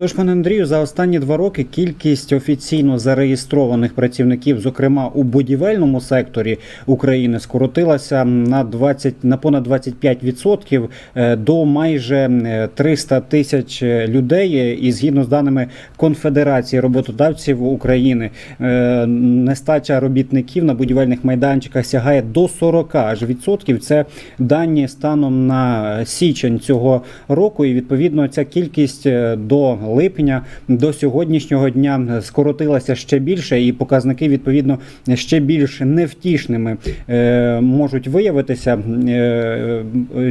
Тож, пане Андрію, за останні два роки кількість офіційно зареєстрованих працівників, зокрема у будівельному секторі України, скоротилася на 20, на понад 25% е, до майже е, 300 тисяч людей. І згідно з даними Конфедерації роботодавців України, е, нестача робітників на будівельних майданчиках сягає до 40 аж відсотків. Це дані станом на січень цього року, і відповідно ця кількість е, до липня до сьогоднішнього дня скоротилася ще більше, і показники відповідно ще більш невтішними е, можуть виявитися е,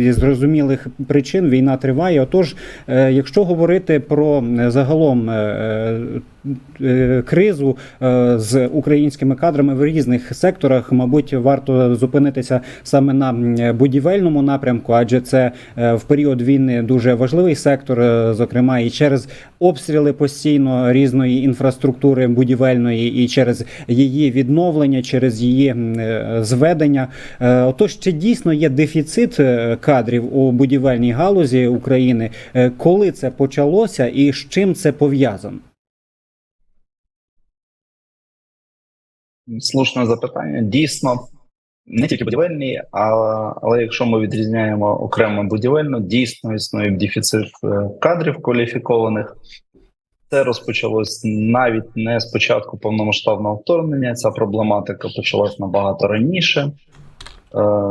зрозумілих причин. Війна триває. Отож, е, якщо говорити про е, загалом. Е, Кризу е, з українськими кадрами в різних секторах, мабуть, варто зупинитися саме на будівельному напрямку, адже це е, в період війни дуже важливий сектор, зокрема і через обстріли постійно різної інфраструктури будівельної, і через її відновлення, через її зведення. Отож, чи дійсно є дефіцит кадрів у будівельній галузі України? Коли це почалося і з чим це пов'язано? Слушне запитання. Дійсно, не тільки будівельні, а, але якщо ми відрізняємо окремо будівельну, дійсно існує дефіцит е, кадрів кваліфікованих. Це розпочалось навіть не з початку повномасштабного вторгнення. Ця проблематика почалась набагато раніше. Е,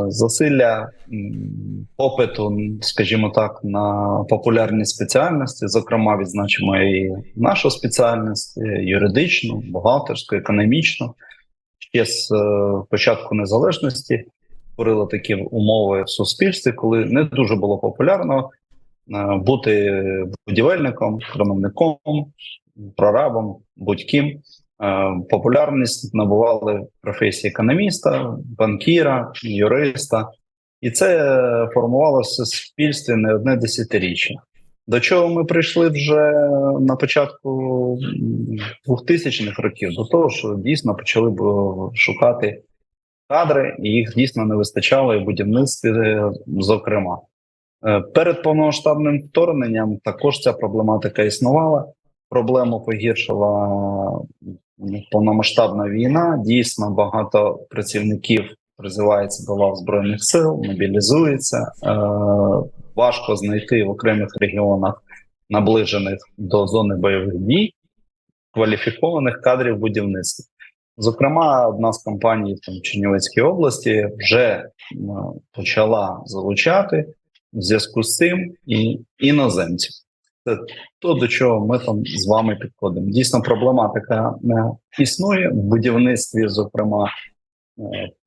Засилля попиту, скажімо так, на популярні спеціальності, зокрема, відзначимо і нашу спеціальність е, юридичну, бухгалтерську, економічну. Ще з е, початку незалежності створили такі умови в суспільстві, коли не дуже було популярно е, бути будівельником, крановником, прорабом, будь-ким. Е, Популярність набували професії економіста, банкіра, юриста, і це формувалося в суспільстві не одне десятиріччя. До чого ми прийшли вже на початку 2000-х років? До того, що дійсно почали б шукати кадри, і їх дійсно не вистачало і будівництві, е, зокрема. Е, Перед повномасштабним вторгненням також ця проблематика існувала. Проблему погіршила повномасштабна війна. Дійсно, багато працівників призивається до лав збройних сил, мобілізується. Е, важко знайти в окремих регіонах, наближених до зони бойових дій, кваліфікованих кадрів будівництва. Зокрема, одна з компаній там, Чернівецькій області вже почала залучати в зв'язку з цим і іноземців. Це то, до чого ми там з вами підходимо. Дійсно, проблематика е, існує в будівництві, зокрема, е,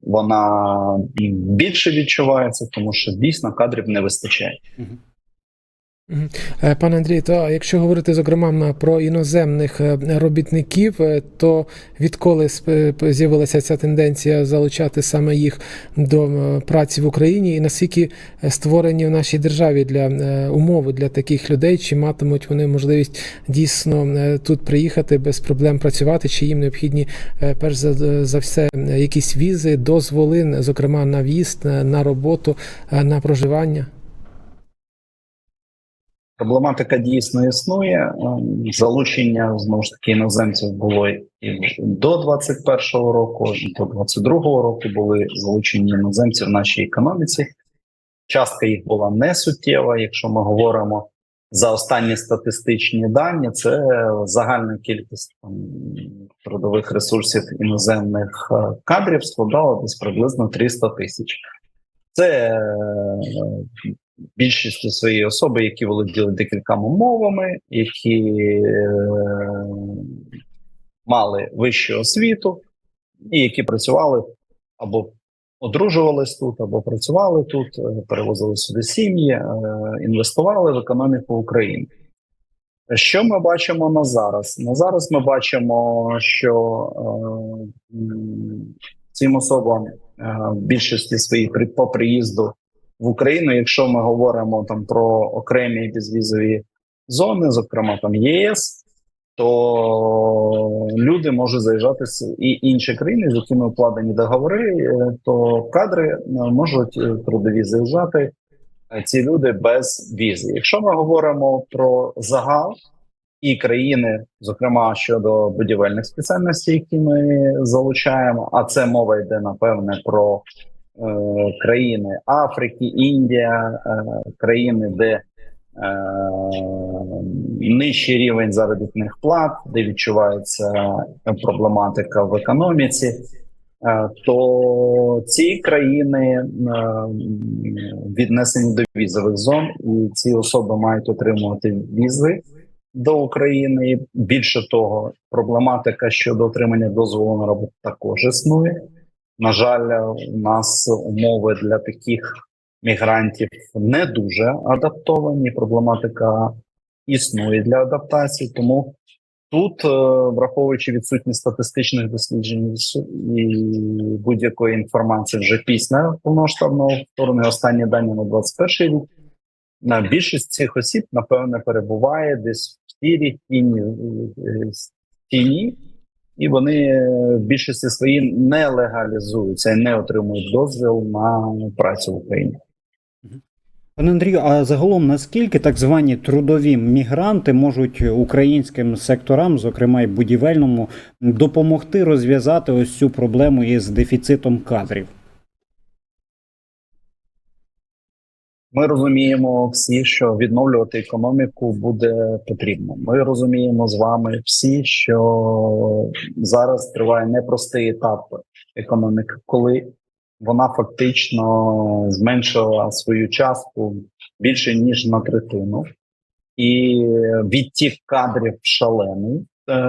вона більше відчувається, тому що дійсно кадрів не вистачає. Е, Пане Андрій, то якщо говорити зокрема про іноземних е, робітників, е, то відколи з'явилася ця тенденція залучати саме їх до праці в Україні, і наскільки створені в нашій державі для умови для таких людей, чи матимуть вони можливість дійсно тут приїхати без проблем працювати, чи їм необхідні перш за, все якісь візи, дозволи, зокрема на в'їзд, на- роботу, на проживання? Проблематика дійсно існує. Ем, Залучення знову ж таки іноземців було і до 21-го року, і до 22-го року були залучені іноземці в нашій економіці. Частка їх була не суттєва. Якщо ми говоримо за останні статистичні дані, це загальна кількість там, трудових ресурсів іноземних е, кадрів складала десь приблизно 300 тисяч. Це е, більшістю своєї особи, які володіли декількома мовами, які е, мали вищу освіту, і які працювали або одружувались тут, або працювали тут, е, перевозили сюди сім'ї, е, інвестували в економіку України. Що ми бачимо на зараз? На зараз ми бачимо, що е, цим особам е, в більшості своїх по приїзду в Україну, якщо ми говоримо там про окремі безвізові зони, зокрема там ЄС, то люди можуть заїжджати з і інші країни, з якими укладені договори, е, то кадри е, можуть е, трудові заїжджати ці люди без візи. Якщо ми говоримо про загал, і країни, зокрема щодо будівельних спеціальностей, які ми залучаємо. А це мова йде напевне про країни Африки, Індія, е, країни, де е, нижчий рівень заробітних плат, де відчувається проблематика в економіці. Е, То ці країни е, віднесені до візових зон, і ці особи мають отримувати візи до України. Більше того, проблематика щодо отримання дозволу на роботу також існує. На жаль, у нас умови для таких мігрантів не дуже адаптовані. Проблематика існує для адаптації, тому тут, е, враховуючи відсутність статистичних досліджень і будь-якої інформації вже після повномасштабного вторгнення, останні дані на 21 рік, на більшість цих осіб, напевне, перебуває десь в тірі тіні, е, тіні, і вони е, в більшості своїй не легалізуються і не отримують дозвіл на працю в Україні. Пане Андрію, а загалом наскільки так звані трудові мігранти можуть українським секторам, зокрема й будівельному, допомогти розв'язати ось цю проблему із дефіцитом кадрів? Ми розуміємо всі, що відновлювати економіку буде потрібно. Ми розуміємо з вами всі, що зараз триває непростий етап економіки, коли вона фактично зменшила свою частку більше ніж на третину, і відтік кадрів шалений. Е,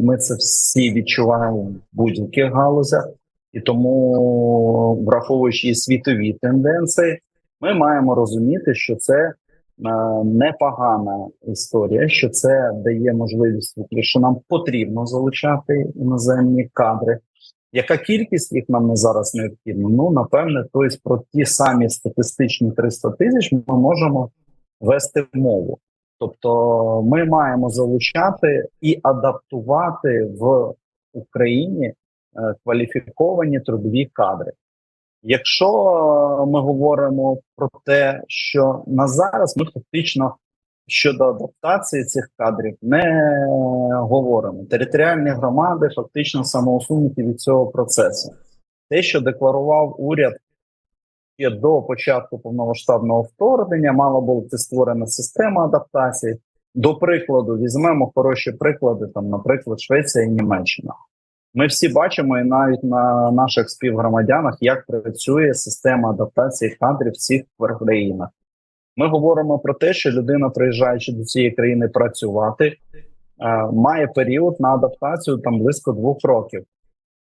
Ми це всі відчуваємо в будь-яких галузях, і тому, враховуючи світові тенденції, ми маємо розуміти, що це е, непогана історія, що це дає можливість, що нам потрібно залучати іноземні кадри. Яка кількість їх нам на зараз необхідна? Ну напевне, тобто про ті самі статистичні 300 тисяч ми можемо вести мову. Тобто, ми маємо залучати і адаптувати в Україні е, кваліфіковані трудові кадри. Якщо е, ми говоримо про те, що на зараз ми фактично щодо адаптації цих кадрів не говоримо. Територіальні громади фактично самоусунуті від цього процесу. Те, що декларував уряд ще до початку повномасштабного вторгнення, мала бути створена система адаптації. До прикладу, візьмемо хороші приклади, там, наприклад, Швеція і Німеччина. Ми всі бачимо і навіть на наших співгромадянах, як працює система адаптації кадрів в цих країнах. Ми говоримо про те, що людина, приїжджаючи до цієї країни працювати, е, має період на адаптацію там близько двох років,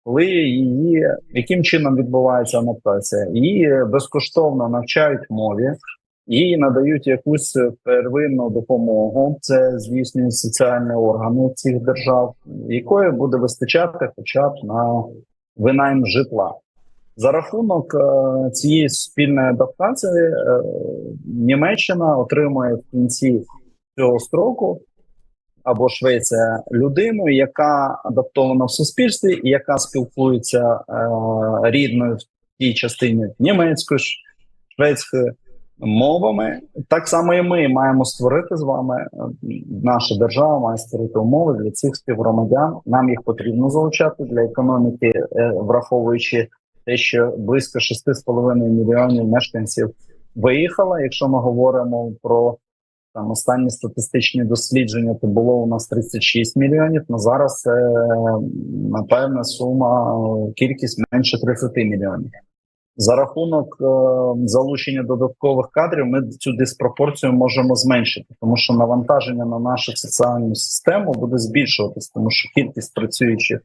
коли її яким чином відбувається адаптація? Її безкоштовно навчають мові, їй надають якусь первинну допомогу. Це здійснюють соціальні органи цих держав, якої буде вистачати, хоча б на винайм житла. За рахунок е, цієї спільної адаптації е, Німеччина отримує в кінці цього строку або Швеція людину, яка адаптована в суспільстві, і яка спілкується е, рідною в тій частині німецькою, шведською мовами. Так само і ми маємо створити з вами. е, Наша держава має створити умови для цих співгромадян. Нам їх потрібно залучати для економіки, е, враховуючи те, що близько 6,5 мільйонів мешканців виїхало. Якщо ми говоримо про там останні статистичні дослідження, то було у нас 36 мільйонів. На зараз це напевне сума кількість менше 30 мільйонів. За рахунок е, залучення додаткових кадрів, ми цю диспропорцію можемо зменшити, тому що навантаження на нашу соціальну систему буде збільшуватись, тому що кількість працюючих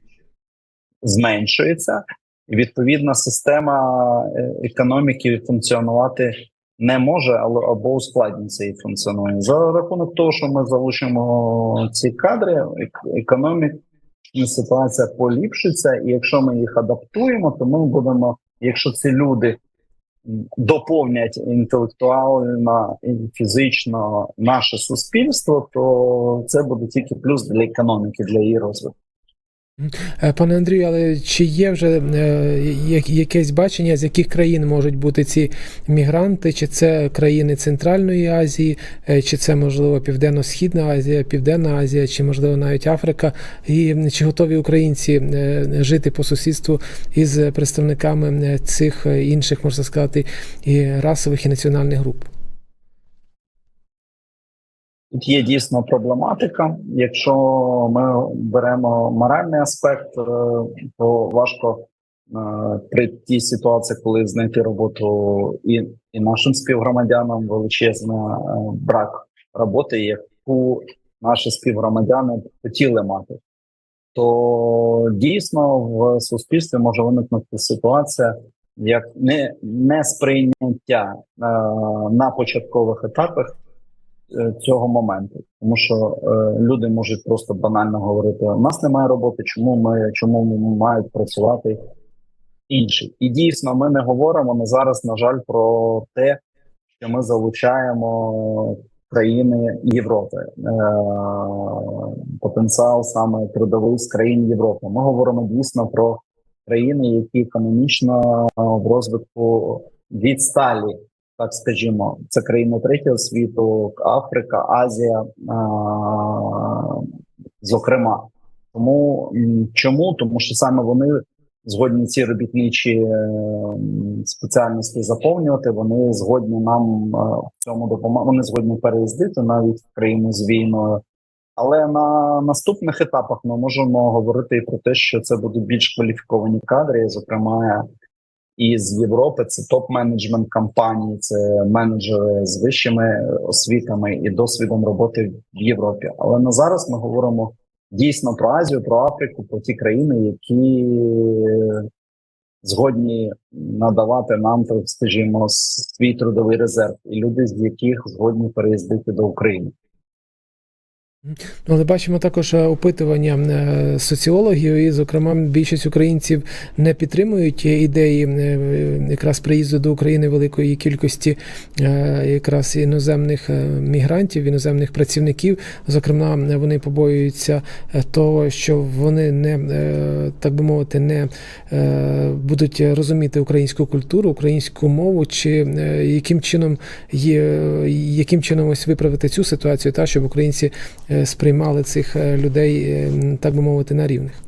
зменшується, і відповідна система е, економіки функціонувати не може, або ускладнюється її функціонування. За рахунок того, що ми залучимо ці кадри, ек- економіка ситуація поліпшиться, і якщо ми їх адаптуємо, то ми будемо, якщо ці люди доповнять інтелектуально і фізично наше суспільство, то це буде тільки плюс для економіки, для її розвитку. Е, Пане Андрію, але чи є вже е, якесь бачення, з яких країн можуть бути ці мігранти? Чи це країни Центральної Азії, е, чи це можливо Південно-Східна Азія, Південна Азія, чи можливо навіть Африка? І чи готові українці жити по сусідству із представниками цих інших, можна сказати, і расових і національних груп? Тут є дійсно проблематика. Якщо ми беремо моральний аспект, е, то важко е, при тій ситуації, коли знайти роботу і, і нашим співгромадянам величезний е, брак роботи, яку наші співгромадяни хотіли мати, то дійсно в суспільстві може виникнути ситуація, як не, не сприйняття е, на початкових етапах цього моменту, тому що е, люди можуть просто банально говорити: у нас немає роботи, чому ми чому ми мають працювати інші? І дійсно, ми не говоримо на зараз, на жаль, про те, що ми залучаємо країни Європи, е, потенціал саме трудовий з країн Європи. Ми говоримо дійсно про країни, які економічно е, в розвитку відсталі так скажімо, це країни третього світу, Африка, Азія, зокрема. Тому чому? Тому що саме вони згодні ці робітничі е, спеціальності заповнювати. Вони згодні нам е, в цьому допомагати. Вони згодні переїздити навіть в країну з війною. Але на наступних етапах ми можемо говорити і про те, що це будуть більш кваліфіковані кадри, зокрема і з Європи це топ-менеджмент компаній, це менеджери з вищими освітами і досвідом роботи в Європі. Але на зараз ми говоримо дійсно про Азію, про Африку, про ті країни, які згодні надавати нам, так скажімо, свій трудовий резерв, і люди, з яких згодні переїздити до України. Ну, Але бачимо також е, опитування е, соціологів, і, зокрема, більшість українців не підтримують ідеї е, якраз приїзду до України великої кількості якраз іноземних мігрантів, іноземних працівників. Зокрема, вони побоюються того, що вони не так би мовити, не будуть розуміти українську культуру, українську мову, чи яким чином є яким чином ось виправити цю ситуацію, та щоб українці сприймали цих е, людей, е, так би мовити, на рівних.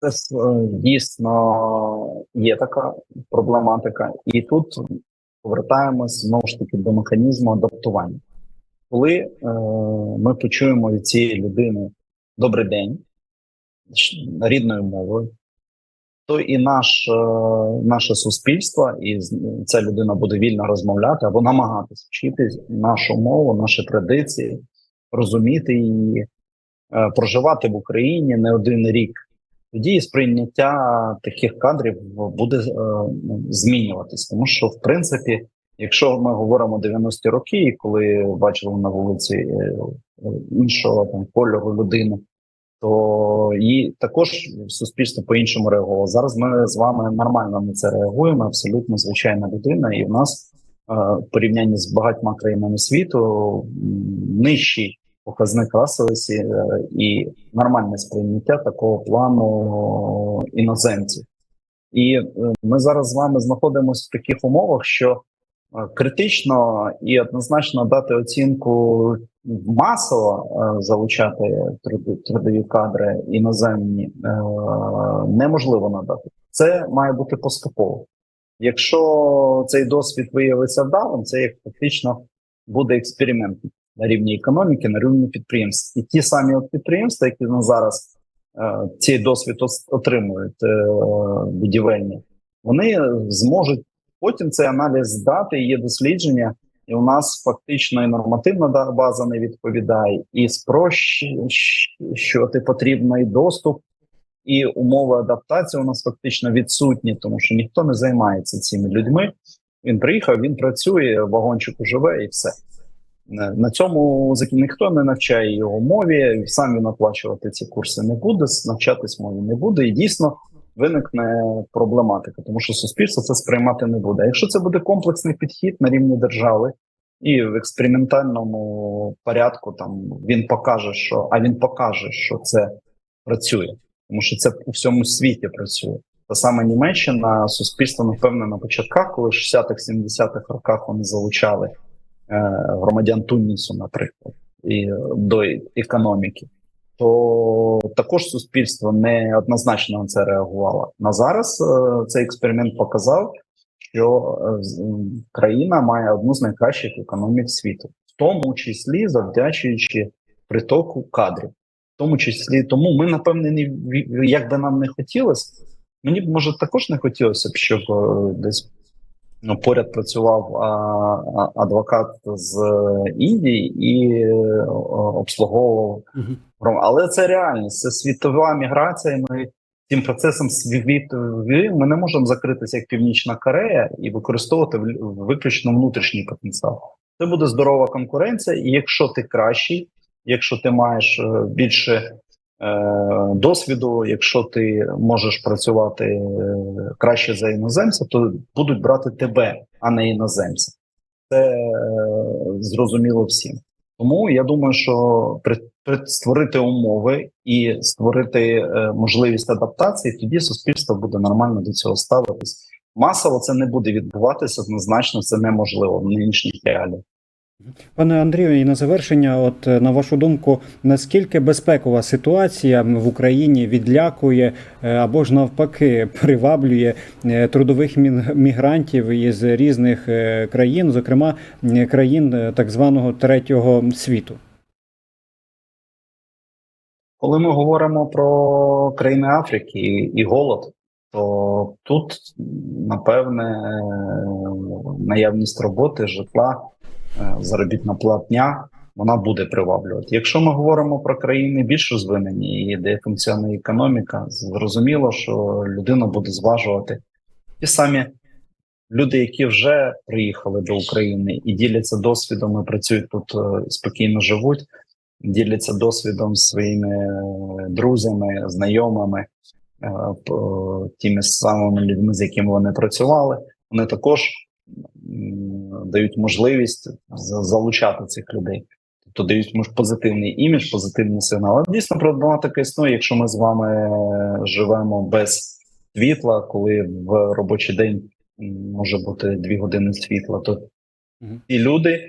Це е, дійсно є така проблематика, і тут повертаємось знову ж таки до механізму адаптування. Коли е, ми почуємо від цієї людини добрий день рідною мовою, то і наш, е, наше суспільство, і ця людина буде вільно розмовляти або намагатися вчити нашу мову, наші традиції, розуміти її, е, проживати в Україні не один рік тоді і сприйняття таких кадрів буде е, змінюватись. Тому що, в принципі, якщо ми говоримо 90-ті роки, і коли бачили на вулиці е, іншого там кольору людину, то і також суспільство по-іншому реагувало. Зараз ми з вами нормально на це реагуємо, абсолютно звичайна людина, і в нас е, в порівнянні з багатьма країнами світу нижчий показник расовості е, і нормальне сприйняття такого плану іноземців. І е, ми зараз з вами знаходимося в таких умовах, що критично і однозначно дати оцінку масово е, залучати трудові кадри іноземні е, неможливо надати. Це має бути поступово. Якщо цей досвід виявиться вдалим, це як фактично буде експеримент на рівні економіки, на рівні підприємств. І ті самі підприємства, які на зараз е, цей досвід отримують будівельні, вони зможуть потім цей аналіз здати. Є дослідження, і у нас фактично і нормативна база не відповідає, і спрощувати потрібний доступ. І умови адаптації у нас фактично відсутні, тому що ніхто не займається цими людьми. Він приїхав, він працює, в вагончику живе і все. На цьому ніхто не навчає його мові, сам він оплачувати ці курси не буде, навчатись мові не буде, і дійсно виникне проблематика, тому що суспільство це сприймати не буде. Якщо це буде комплексний підхід на рівні держави, і в експериментальному порядку там він покаже, що а він покаже, що це працює, тому що це у всьому світі працює. Та саме Німеччина суспільство, напевно, на початках, коли в 60-х, 70-х роках вони залучали е, громадян Тунісу, наприклад, і до економіки, то також суспільство не однозначно на це реагувало. На зараз е, цей експеримент показав, що е, країна має одну з найкращих економік світу, в тому числі завдячуючи притоку кадрів. В тому числі, тому ми, напевне, не як би нам не хотілося, мені б може також не хотілося б, щоб е, десь поряд працював адвокат з е, Індії і е, обслуговував. Гром- Але це реальність, це світова міграція. Ми цим процесом світові ми не можемо закритися як Північна Корея і використовувати виключно внутрішній потенціал. Це буде здорова конкуренція, і якщо ти кращий, якщо ти маєш е, більше досвіду, якщо ти можеш працювати е, краще за іноземця, то будуть брати тебе, а не іноземця. Це е, зрозуміло всім. Тому я думаю, що створити умови і створити е, можливість адаптації, тоді суспільство буде нормально до цього ставитись. Масово це не буде відбуватися однозначно, це неможливо в нинішніх реаліях. Пане Андрію, і на завершення, от е, на вашу думку, наскільки безпекова ситуація в Україні відлякує е, або ж навпаки приваблює е, трудових мігрантів із різних країн, зокрема країн так званого третього світу? Коли ми говоримо про країни Африки і, голод, то тут напевне наявність роботи, житла, заробітна платня вона буде приваблювати. Якщо ми говоримо про країни більш розвинені і де функціонує економіка, зрозуміло, що людина буде зважувати ті самі люди, які вже приїхали до України і діляться досвідом, і працюють тут е, спокійно живуть діляться досвідом своїми е, друзями, знайомими, е, тими самими людьми, з якими вони працювали. Вони також дають можливість залучати цих людей. Тобто дають мож- позитивний імідж, позитивний сигнал. Але дійсно проблематика існує, якщо ми з вами живемо без світла, коли в робочий день може бути дві години світла, то ті люди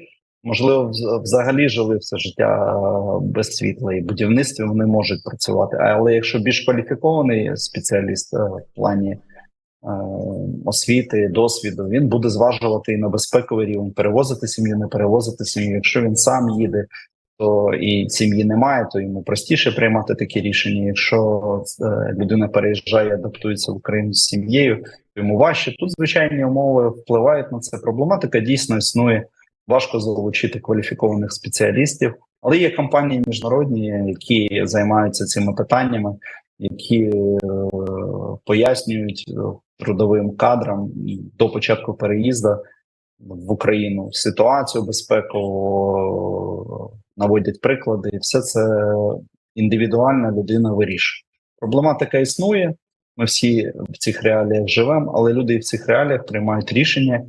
можливо, взагалі жили все життя без світла і будівництві вони можуть працювати. Але якщо більш кваліфікований спеціаліст е, в плані освіти, досвіду, він буде зважувати і на безпековий рівень, перевозити сім'ю, не перевозити сім'ю. Якщо він сам їде, то і сім'ї немає, то йому простіше приймати такі рішення. Якщо е, людина переїжджає, адаптується в Україну з сім'єю, то йому важче. Тут звичайні умови впливають на це. Проблематика дійсно існує. Важко залучити кваліфікованих спеціалістів, але є компанії міжнародні, які займаються цими питаннями, які е, пояснюють е, трудовим кадрам до початку переїзду в Україну ситуацію безпекову, наводять приклади, і все це індивідуальна людина вирішує. Проблематика існує. Ми всі в цих реаліях живемо, але люди в цих реаліях приймають рішення.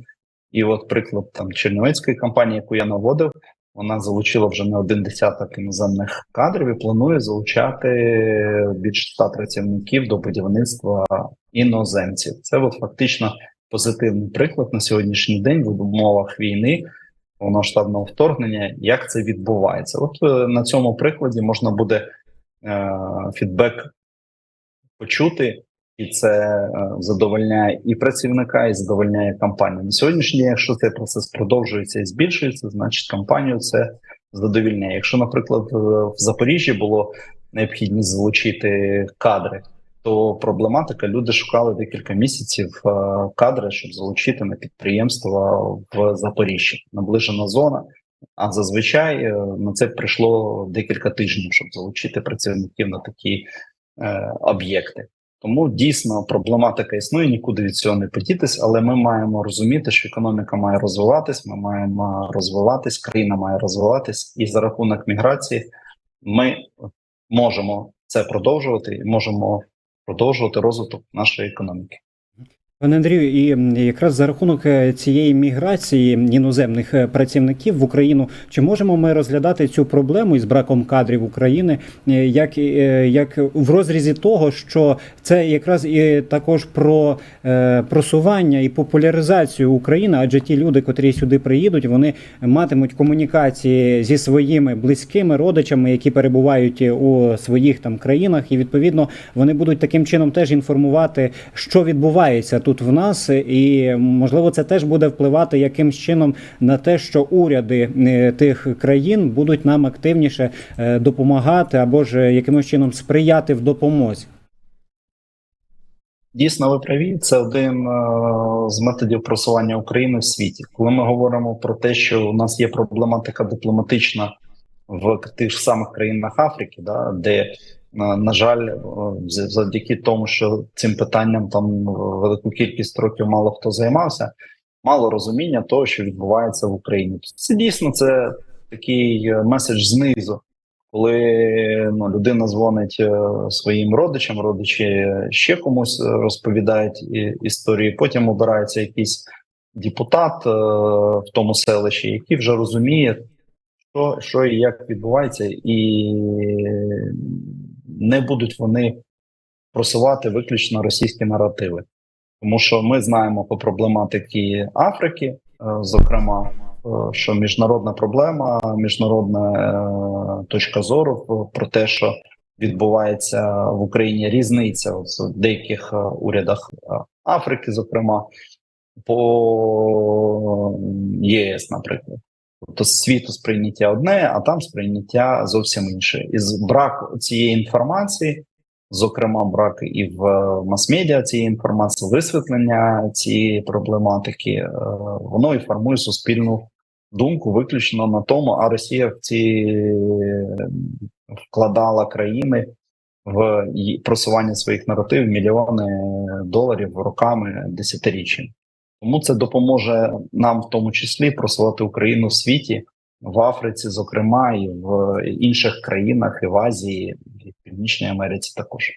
І от приклад там Чернівецької компанії, яку я наводив, вона залучила вже не один десяток іноземних кадрів і планує залучати більше ста працівників до будівництва іноземців. Це от фактично позитивний приклад на сьогоднішній день в умовах війни, повномасштабного вторгнення. Як це відбувається? От е, на цьому прикладі можна буде е, фідбек почути. І це е, задовольняє і працівника, і задовольняє компанію. На сьогоднішній день, якщо цей процес продовжується і збільшується, значить компанію це задовільняє. Якщо, наприклад, е, в Запоріжжі було необхідність залучити кадри, то проблематика люди шукали декілька місяців е, кадри, щоб залучити на підприємства в Запоріжжі. Наближена зона. А зазвичай на це прийшло декілька тижнів, щоб залучити працівників на такі е, об'єкти. Тому дійсно проблематика існує, нікуди від цього не подітись, але ми маємо розуміти, що економіка має розвиватись, ми маємо розвиватись, країна має розвиватись, і за рахунок міграції ми можемо це продовжувати і можемо продовжувати розвиток нашої економіки. Пане Андрію, і якраз за рахунок е, цієї міграції іноземних е, працівників в Україну, чи можемо ми розглядати цю проблему із браком кадрів України е, як, як в розрізі того, що це якраз і також про просування і популяризацію України, адже ті люди, котрі сюди приїдуть, вони матимуть комунікації зі своїми близькими родичами, які перебувають у своїх там країнах, і відповідно вони будуть таким чином теж інформувати, що відбувається тут в нас, і можливо це теж буде впливати якимсь чином на те, що уряди е, тих країн будуть нам активніше е, допомагати або ж якимось чином сприяти в допомозі. Дійсно, ви праві. Це один е, з методів просування України в світі. Коли ми говоримо про те, що у нас є проблематика дипломатична в тих самих країнах Африки, да, де, на жаль, е, завдяки тому, що цим питанням там велику кількість років мало хто займався, мало розуміння того, що відбувається в Україні. Це дійсно це такий е, меседж знизу. Коли ну, людина дзвонить е, своїм родичам, родичі ще комусь е, розповідають історії. Потім обирається якийсь депутат е, в тому селищі, який вже розуміє, що, що і як відбувається, і не будуть вони просувати виключно російські наративи. Тому що ми знаємо по проблематики Африки, е, зокрема, е, що міжнародна проблема, міжнародна е, точка зору про те, що відбувається в Україні різниця в деяких урядах Африки, зокрема по ЄС, наприклад. Тобто світу сприйняття одне, а там сприйняття зовсім інше. І брак цієї інформації, зокрема, брак і в е, мас-медіа цієї інформації, висвітлення цієї проблематики, е, воно і формує суспільну думку виключно на тому, а Росія в ці вкладала країни в просування своїх наративів мільйони доларів роками десятиріччями. Тому це допоможе нам, в тому числі, просувати Україну в світі, в Африці, зокрема, і в інших країнах, і в Азії, і в Північній Америці також.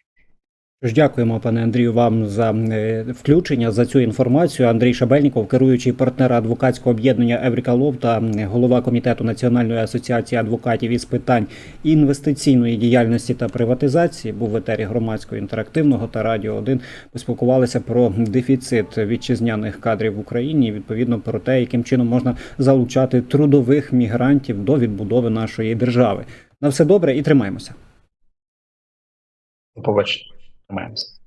Тож дякуємо, пане Андрію, вам за е, включення за цю інформацію. Андрій Шабельніков, керуючий партнер адвокатського об'єднання Еврика Лов та голова комітету Національної асоціації адвокатів із питань інвестиційної діяльності та приватизації, був в етері громадського інтерактивного та радіо 1. Поспілкувалися про дефіцит вітчизняних кадрів в Україні. Відповідно про те, яким чином можна залучати трудових мігрантів до відбудови нашої держави. На все добре і тримаємося. Побачення. Тримаємося.